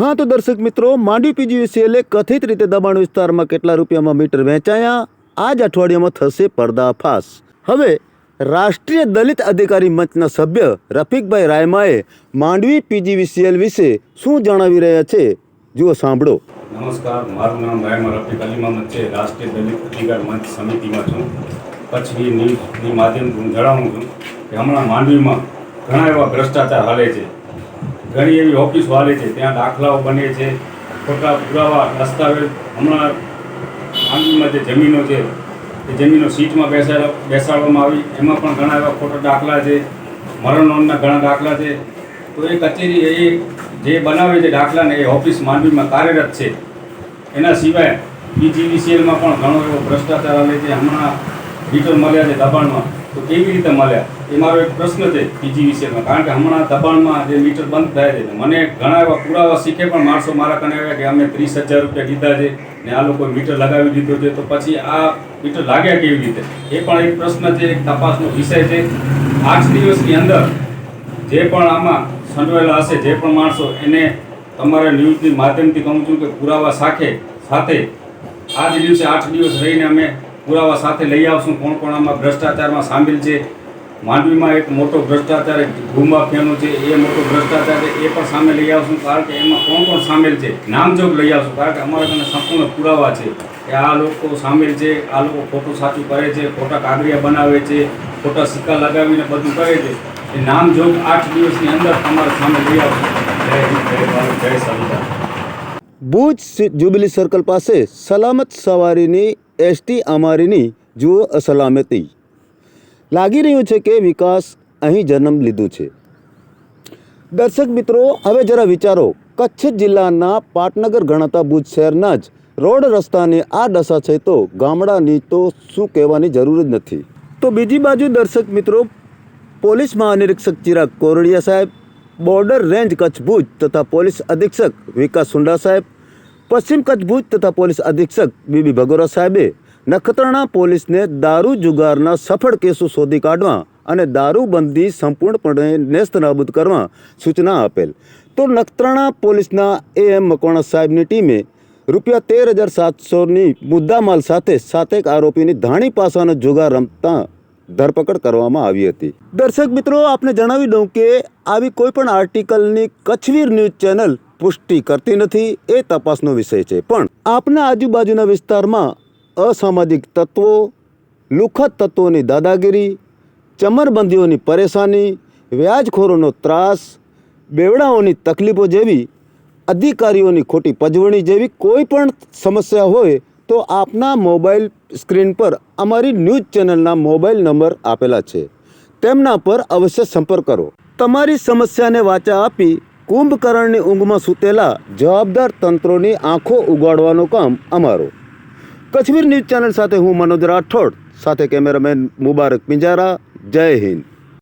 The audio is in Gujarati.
હા તો દર્શક મિત્રો, માંડવી પીજીવીસીએલે કથિત રીતે દબાણ વિસ્તારમાં કેટલા રૂપિયામાં મીટર વેચાયા આ જ અઠવાડિયામાં થશે પર્દાફાશ. હવે, રાષ્ટ્રીય દલિત અધિકારી મંચના સભ્ય રફીકભાઈ રાયમાએ માંડવી પીજીવીસીએલ વિશે શું જણાવી રહ્યા છે? જુઓ, સાંભળો. નમસ્કાર, મારું નામ રાયમા રફીક અલી મહમદ છે. રાષ્ટ્રીય દલિત અધિકાર મંચ સમિતિમાં છું. કચ્છની ન્યૂઝની માધ્યમથી હું જણાવું છું કે હમણાં માંડવીમાં ઘણા એવા ભ્રષ્ટાચાર હાલે છે. ઘણી એવી ઓફિસો હાલે છે, ત્યાં દાખલાઓ બને છે, ખોટા પુરાવા, દસ્તાવેજ, હમણાં માંડવીમાં જે જમીનો છે, એ જમીનો સીટમાં બેસાડ, બેસાડવામાં આવી, એમાં પણ ઘણા એવા ખોટા દાખલા છે, મરણ ઘણા દાખલા છે. તો એ કચેરી, એ જે બનાવે છે દાખલાને, એ ઓફિસ માંડવીમાં કાર્યરત છે. એના સિવાય બીજીવીસીએલમાં પણ ઘણો એવો ભ્રષ્ટાચાર આવે છે. હમણાં મીટર મળ્યા છે દબાણમાં. તો કેવી રીતે મળ્યા? એ મારો એક પ્રશ્ન છે બીજીવીસીએલમાં કારણ કે હમણાં દબાણમાં જે મીટર બંધ થાય છે મને ઘણા એવા પુરાવા શીખે પણ માણસો મારા કને આવ્યા કે અમે ત્રીસ હજાર રૂપિયા દીધા છે ને આ લોકો મીટર લગાવી દીધો છે. તો પછી આ મીટર લાગ્યા કેવી રીતે? એ પણ એક પ્રશ્ન છે, એક તપાસનો વિષય છે. આઠ દિવસની અંદર જે પણ આમાં સંડોવાયેલા હશે, જે પણ માણસો એને તમારા ન્યૂઝની માધ્યમથી કહું છું કે પુરાવા સાથે સાથે આ જ દિવસે આઠ દિવસ રહીને અમે પુરાવા સાથે લઈ આવશું. કોણ કોણ આમાં ભ્રષ્ટાચારમાં સામેલ છે? માંડવીમાં એક મોટો ભ્રષ્ટાચાર ભૂમાફિયાનો છે, એ મોટો ભ્રષ્ટાચાર છે, એ પણ સામે લઈ આવશું. કારણ કે એમાં કોણ કોણ સામેલ છે? નામજોગ લઈ આવશું. કારણ કે અમારા તમને સંપૂર્ણ પુરાવા છે. કે આ લોકો સામેલ છે, આ લોકો ખોટું સાચું કરે છે ખોટા કાગળિયા બનાવે છે ખોટા સિક્કા લગાવીને બધું કરે છે. એ નામજોગ આઠ દિવસની અંદર તમારા સામે લઈ આવશું. જય હિન્દ, જય ભારત, જય સંવિધાન. ભુજ જ્યુબિલી સર્કલ પાસે સલામત સવારીની એસટી અમારીની જુઓ અસલામતી. લાગી રહ્યું છે કે વિકાસ અહીં જન્મ લીધું છે. દર્શક મિત્રો, હવે જરા વિચારો, કચ્છ જિલ્લાના પાટનગર ગણાતા ભુજ શહેરના જ રોડ રસ્તાની આ દશા છે તો ગામડાની તો શું કહેવાની જરૂર જ નથી. તો બીજી બાજુ દર્શક મિત્રો, પોલીસ મહાનિરીક્ષક ચિરાગ કોરડિયા સાહેબ, બોર્ડર રેન્જ કચ્છ ભુજ તથા પોલીસ અધિક્ષક વિકાસ સુંડા સાહેબ પશ્ચિમ કચ્છ ભુજ તથા પોલીસ અધિક્ષક બીબી ભગોરા સાહેબે નખત્રાણા પોલીસને દારૂ જુગારના સફળ કેસો શોધી કાઢવા અને દારૂબંધી સંપૂર્ણપણે નેસ્ત નાબૂદ કરવા સૂચના આપેલ. તો નખત્રાણા પોલીસના એએમ મકવાણા સાહેબની ટીમે રૂપિયા તેર હજાર સાતસોની મુદ્દામાલ સાથે સાતેક આરોપીની ધાણી પાસાનો જુગાર રમતા ધરપકડ કરવામાં આવી હતી. દર્શક મિત્રો, આપને જણાવી દઉં કે આવી કોઈપણ આર્ટિકલની કચ્છવીર ન્યૂઝ ચેનલ પુષ્ટિ કરતી નથી એ તપાસનો વિષય છે. પણ આપના આજુબાજુના વિસ્તારમાં અસામાજિક તત્વો લુખત તત્વોની દાદાગીરી, ચમરબંધીઓની પરેશાની, વ્યાજખોરોનો ત્રાસ, બેવડાઓની તકલીફો જેવી અધિકારીઓની ખોટી પજવણી જેવી કોઈ પણ સમસ્યા હોય તો આપના મોબાઈલ સ્ક્રીન પર અમારી ન્યૂઝ ચેનલના મોબાઈલ નંબર આપેલા છે. તેમના પર અવશ્ય સંપર્ક કરો. તમારી સમસ્યાને વાચા આપી કુંભકર્ણની ઊંઘમાં સૂતેલા જવાબદાર તંત્રોની આંખો ઉગાડવાનું કામ અમારું. કશ્મીર ન્યૂઝ ચેનલ સાથે હું મનોજ રાઠોડ, સાથે કેમેરામેન મુબારક પિંજારા, જય હિન્દ.